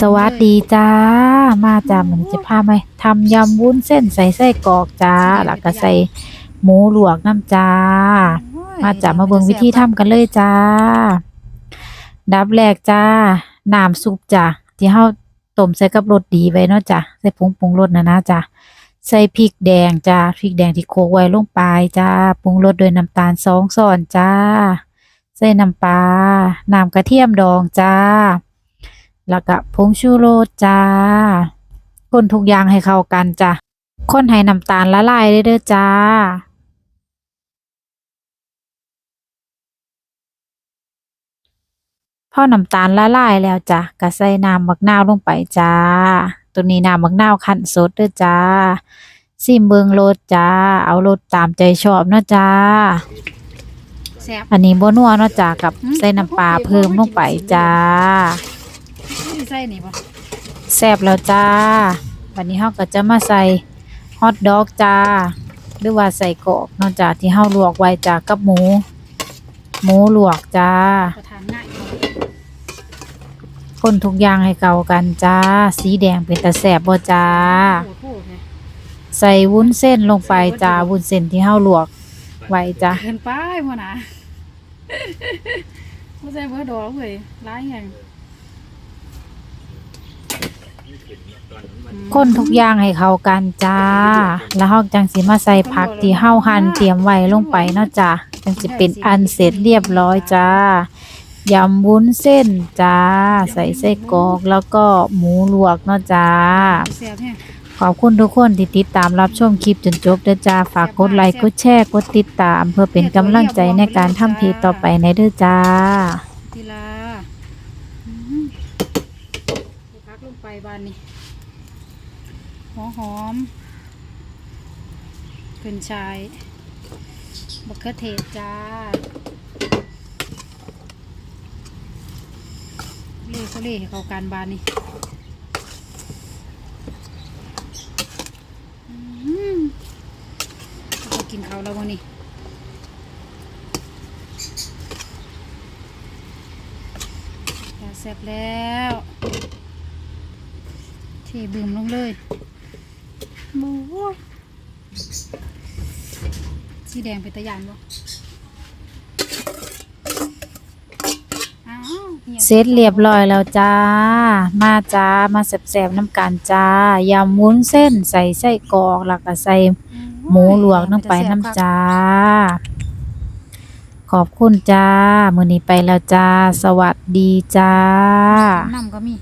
สวัสดีจ้า มาจ้ามันจะพาไหมทำยำวุ้นเส้นใส่ไส้กรอกจ้า แล้วก็ใส่หมูหลวกน้ำจ้า มาจ้ามาเบิ่งวิธีทำกันเลยจ้า ดับแรกจ้า น้ำซุปจ้าที่เฮาต้มใส่กับรสดีไว้เนาะจ้าใส่ผงปรุงรสนะนะจ้าใส่พริกแดงจ้า พริกแดงที่โขลกไว้ลงไปจ้า ปรุงรสด้วยน้ำตาลสองช้อนจ้า ใส่น้ำปลา น้ำกระเทียมดองจ้า แล้วก็ผงชูรสจ้า คนทุกอย่างให้เข้ากันจ้ะคนให้น้ำตาลละลายเด้อจ้า พอน้ำตาลละลายแล้วจ้ะก็ใส่น้ำบักนาวลงไปจ้า ตัวนี้น้ำบักนาวคั้นสดเด้อจ้าซิมเบิงรสจ้า เอารสตามใจชอบเนาะจ้าแซ่บอันนี้บ่นัวเนาะจ้ากับหืมใส่น้ำปลาเพิ่มลงไปจ้านี่ ใส่นี่บ่แซ่บแล้วจ้าวันนี้เฮาก็จะมาใส่ฮอทดอกจ้า หรือว่าใส่กรอกเนอกจากที่เฮาลวกไว้จ้ากับหมู หมูลวกจ้าประทานง่ายบ่คนทุกอย่างให้เข้ากันจ้า สีแดงเป็นตาแซ่บบ่จ้า โอ้โหแม่ใส่วุ้นเส้นลงไปจ้า วุ้นเส้นที่เฮาลวกไว้จ้า เกินไปบ่นะบ่ใส่เบิดดอกเว้ยหลายอย่าง คนทุกอย่างให้เข้ากันจ้า แล้วเฮาจังสิมาใส่ผักที่เฮาหั่นเตรียมไว้ลงไปเนาะจ้าจังสิเป็นอันเสร็จเรียบร้อยจ้ายำวุ้นเส้นจ้า ใส่ไส้กรอกแล้วก็หมูลวกเนาะจ้าแซ่บแฮงขอบคุณทุกคนที่ติดตามรับชมคลิปจนจบเด้อจ้าฝากกดไลค์กดแชร์กดติดตาม เพื่อเป็นกำลังใจในการทำเพจต่อไปในเด้อจ้า ทีละอืมพัก ลงไปบานนี้หัวหอมขึ้นชายมะเขือเทศจ้าเล่เขาเล่เขากันบานนี้อืมเรากินเขาแล้ววันนี้แซ่บแล้ว บืมลงเลยหมูสีแดงเป็นตะยานบ่อ้าวหี้ยเสร็จเรียบร้อยแล้วจ้า มาจ้า มาแซ่บๆน้ำกันจ้ายำวุ้นเส้นใส่ไส้กรอกแล้วก็ใส่หมูลวกน้ำไปน้ำจ้า ขอบคุณจ้า มื้อนี้ไปแล้วจ้า สวัสดีจ้าน้ำก็มี